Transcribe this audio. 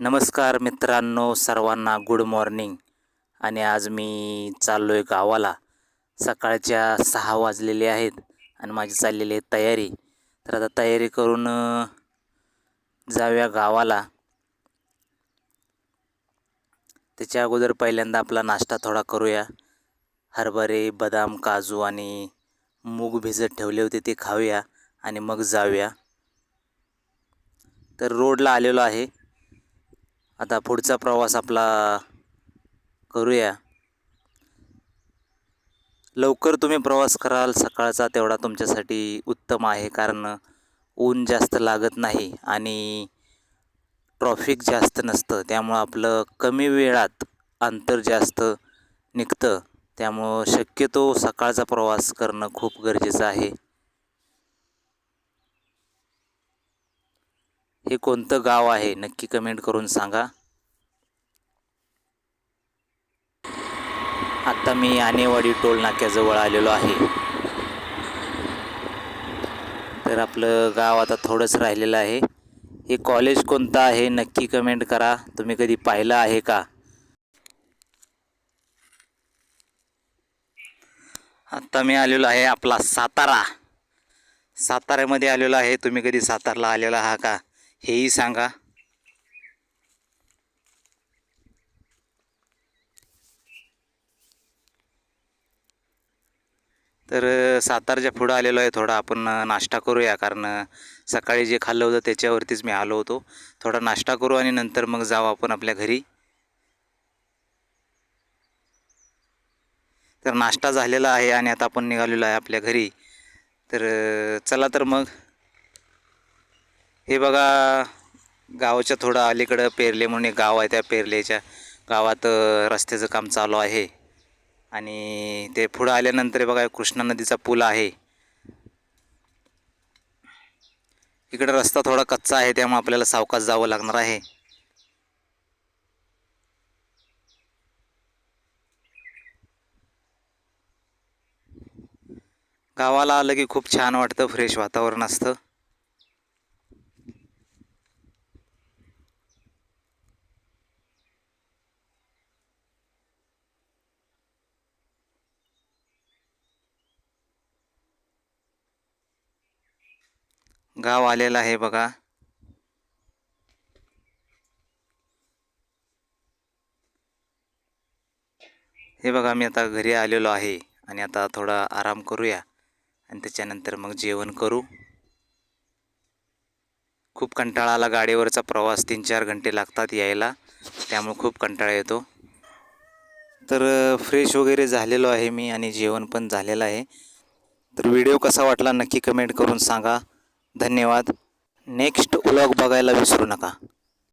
नमस्कार मित्रांनो सर्वांना गुड मॉर्निंग आणि आज मी चाललो आहे गावाला. सकाळच्या सहा वाजलेले आहेत आणि माझी चाललेली आहे तयारी. तर आता तयारी करून जाऊया गावाला. त्याच्या अगोदर पहिल्यांदा आपला नाश्ता थोडा करूया. हरभरे बदाम काजू आणि मूग भिजत ठेवले होते ते खाऊया आणि मग जाऊया. तर रोडला आलेलो आहे. आता पुढचा प्रवास आपला करूया. लवकर तुम्ही प्रवास कराल सकाळचा तेवढा तुमच्यासाठी उत्तम आहे कारण ऊन जास्त लागत नाही आणि ट्रॉफिक जास्त नसतं. त्यामुळं आपलं कमी वेळात अंतर जास्त निघतं. त्यामुळं शक्यतो सकाळचा प्रवास करणं खूप गरजेचं आहे. हे कोणतं गाव आहे? नक्की कमेंट करून सांगा. आता मी आनेवाडी टोल नाक्याजवळ आलेलो आहे. तर आपलं गाव आता थोडंच राहिलेलं आहे. हे कॉलेज कोणतं आहे? नक्की कमेंट करा. तुम्ही कधी पाहिलं आहे का? आत्ता मी आलेलो आहे आपला सातारा. साताऱ्यामध्ये आलेलो आहे. तुम्ही कधी सातारला आलेला आहा का? हेही सांगा तर सातारच्या पुढं आलेलो आहे थोडा. आपण नाश्ता करूया कारण सकाळी जे खाल्लं होतं त्याच्यावरतीच मी आलो होतो. थोडा नाश्ता करू आणि नंतर मग जाऊ आपण आपल्या घरी. तर नाश्ता झालेला आहे आणि आता आपण निघालेलो आहे आपल्या घरी. तर चला तर मग. हे बघा गावाच्या थोडं अलीकडं पेरले म्हणून एक गाव आहे त्या पेरलेच्या. गावात रस्त्याचं काम चालू आहे. आणि ते पुढं आल्यानंतर बघा कृष्णा नदीचा पूल आहे. इकडे रस्ता थोडा कच्चा आहे त्यामुळे आपल्याला सावकाश जावं लागणार आहे. गावाला आलं की खूप छान वाटतं फ्रेश वातावरण असतं. गाव आलेलं आहे बघा. हे बघा मी आता घरी आलेलो आहे आणि आता थोडा आराम करूया आणि त्याच्यानंतर मग जेवण करू. खूप कंटाळा आला गाडीवरचा प्रवास तीन चार घंटे लागतात यायला त्यामुळे खूप कंटाळा येतो. तर फ्रेश वगैरे झालेलो आहे मी आणि जेवण पण झालेलं आहे. तर व्हिडिओ कसा वाटला नक्की कमेंट करून सांगा. धन्यवाद. नेक्स्ट व्लॉग बघायला विसरू नका.